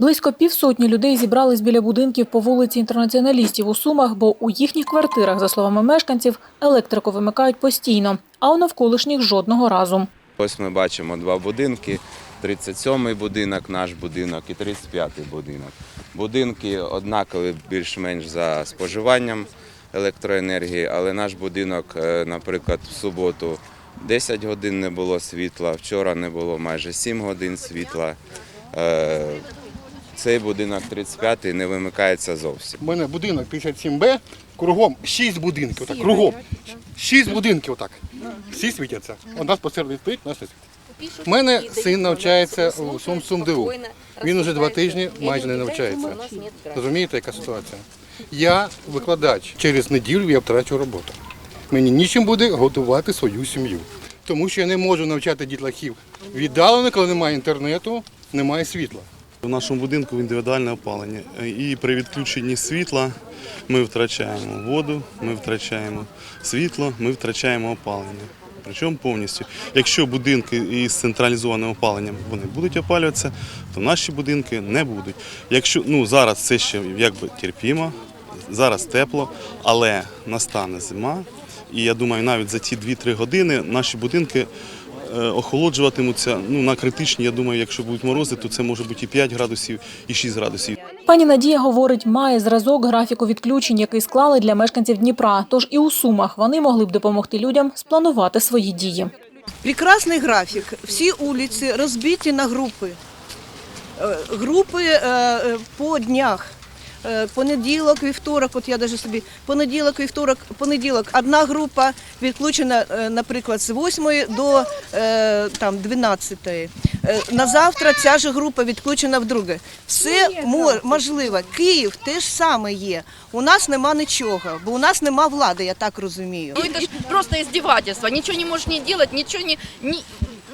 Близько півсотні людей зібрались біля будинків по вулиці інтернаціоналістів у Сумах, бо у їхніх квартирах, за словами мешканців, електрику вимикають постійно, а у навколишніх жодного разу. Ось ми бачимо два будинки: 37-й будинок, наш будинок і 35-й будинок. Будинки однакові більш-менш за споживанням електроенергії, але наш будинок, е, наприклад, в суботу 10 годин не було світла, вчора не було майже 7 годин світла. Цей будинок 35-й не вимикається зовсім. У мене будинок 57Б, кругом 6 будинків, отак, кругом. 6 будинків отак. Всі світяться. У нас посередині стоїть, у нас не світить. У мене син навчається у Сум СумДУ. Він уже два тижні майже не навчається. Розумієте, яка ситуація? Я викладач. Через неділю я втрачу роботу. Мені нічим буде готувати свою сім'ю. Тому що я не можу навчати дітлахів віддалено, коли немає інтернету, немає світла. В нашому будинку індивідуальне опалення. І при відключенні світла ми втрачаємо воду, ми втрачаємо світло, ми втрачаємо опалення. Причому повністю. Якщо будинки із централізованим опаленням вони будуть опалюватися, то наші будинки не будуть. Якщо ну зараз це ще якби терпімо, зараз тепло, але настане зима. І я думаю, навіть за ці 2-3 години наші будинки охолоджуватимуться ну, на критичні. Я думаю, якщо будуть морози, то це може бути і 5 градусів, і 6 градусів. Пані Надія говорить, має зразок графіку відключень, який склали для мешканців Дніпра. Тож і у Сумах вони могли б допомогти людям спланувати свої дії. Прекрасный график. Все улицы разбиты на группы. Е, Групи е, е, по днях. Е, Понеділок, вівторок, от я даже собі понеділок, вівторок, понеділок. Одна група відключена, е, наприклад, з 8 до е, там 12. Е, На завтра ця ж група відключена вдруге. Все мо- можливо. Київ теж саме є. У нас нема нічого, бо у нас нема влади, я так розумію. Ну это ж просто издевательство. Ничего не можешь не делать, ничего не, не-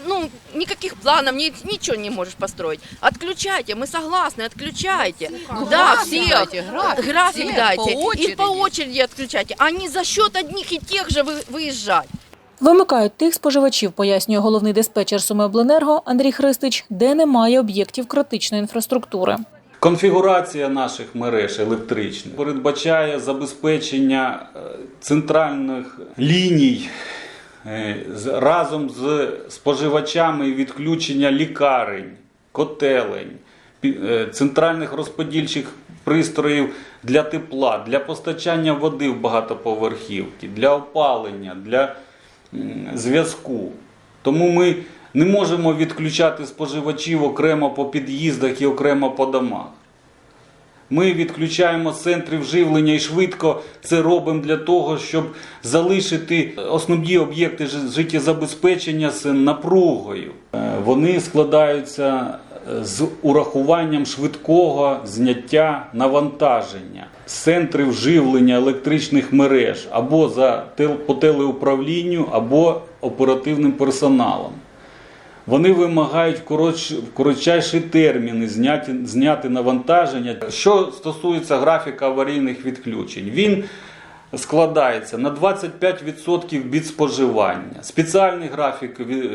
ну, никаких планов, ни- ничего не можешь построить. Отключайте, мы согласны, отключайте. да, все. График, дайте. И по очереди отключайте. А не за счет одних и тех же вы- выезжать. Вимикають тих споживачів, пояснює головний диспетчер Сумиобленерго Андрій Христич, де немає об'єктів критичної інфраструктури. Конфігурація наших мереж електричних передбачає забезпечення е, центральних ліній е, з- разом з споживачами відключення лікарень, котелень, е, центральних розподільчих пристроїв для тепла, для постачання води в багатоповерхівки, для опалення, для зв'язку. Тому ми не можемо відключати споживачів окремо по під'їздах і окремо по домах. Ми відключаємо з центрів живлення і швидко це робимо для того, щоб залишити основні об'єкти життєзабезпечення з напругою. Е, Вони складаються е, з урахуванням швидкого зняття навантаження з центрів живлення електричних мереж або за по телеуправлінню, або оперативним персоналом. Вони вимагають коротш- коротчайші терміни зняти, зняти навантаження. Що стосується графіка аварійних відключень, він складається на 25% від споживання. Спеціальний графік від,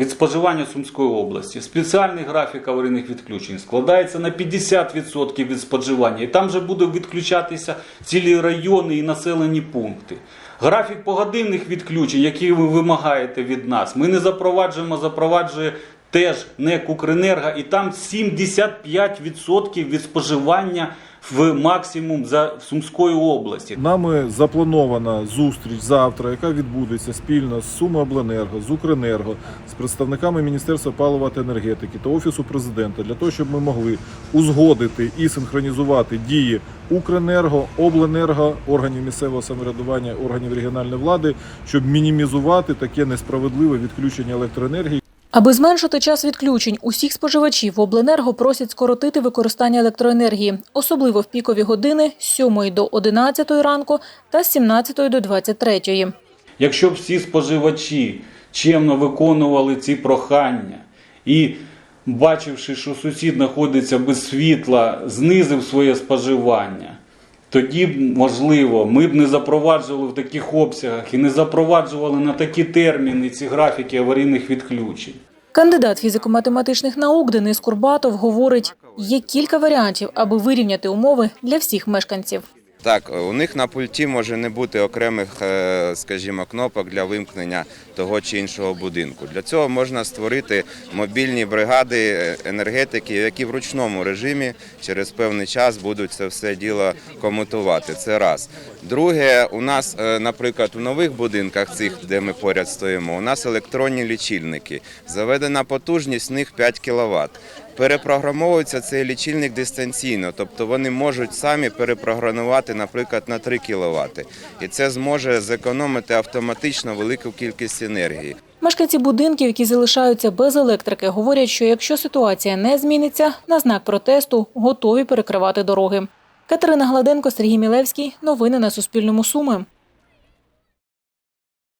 е, споживання Сумської області, спеціальний графік аварійних відключень складається на 50% від споживання. І там же будуть відключатися цілі райони і населені пункти. Графік погодинних відключень, які ви вимагаєте від нас, ми не запроваджуємо, запроваджує теж НЕК Укренерго, і там 75% від споживання в максимум за Сумської області. Нами запланована зустріч завтра, яка відбудеться спільно з Сумиобленерго, з Укренерго, з представниками Міністерства палива та енергетики та Офісу президента для того, щоб ми могли узгодити і синхронізувати дії Укренерго, Обленерго, органів місцевого самоврядування, органів регіональної влади, щоб мінімізувати таке несправедливе відключення електроенергії. Аби зменшити час відключень усіх споживачів, обленерго просять скоротити використання електроенергії, особливо в пікові години з 7 до 11 ранку та з 17 до 23. Якщо б всі споживачі чемно виконували ці прохання і, бачивши, що сусід знаходиться без світла, знизив своє споживання, тоді б, можливо, ми б не запроваджували в таких обсягах і не запроваджували на такі терміни ці графіки аварійних відключень. Кандидат фізико-математичних наук Денис Курбатов говорить, Є кілька варіантів, аби вирівняти умови для всіх мешканців. Так, у них на пульті може не бути окремих, е, скажімо, кнопок для вимкнення того чи іншого будинку. Для цього можна створити мобільні бригади е, енергетики, які в ручному режимі через певний час будуть це все діло комутувати. Це раз. Друге, у нас, е, наприклад, у нових будинках, цих, де ми поряд стоїмо, у нас електронні лічильники. Заведена потужність в них 5 кВт. Перепрограмовується цей лічильник дистанційно, тобто вони можуть самі перепрограмувати, наприклад, на 3 кВт. І це зможе зекономити автоматично велику кількість енергії. Мешканці будинків, які залишаються без електрики, говорять, що якщо ситуація не зміниться, на знак протесту готові перекривати дороги. Катерина Гладенко, Сергій Мілевський. Новини на Суспільному. Суми.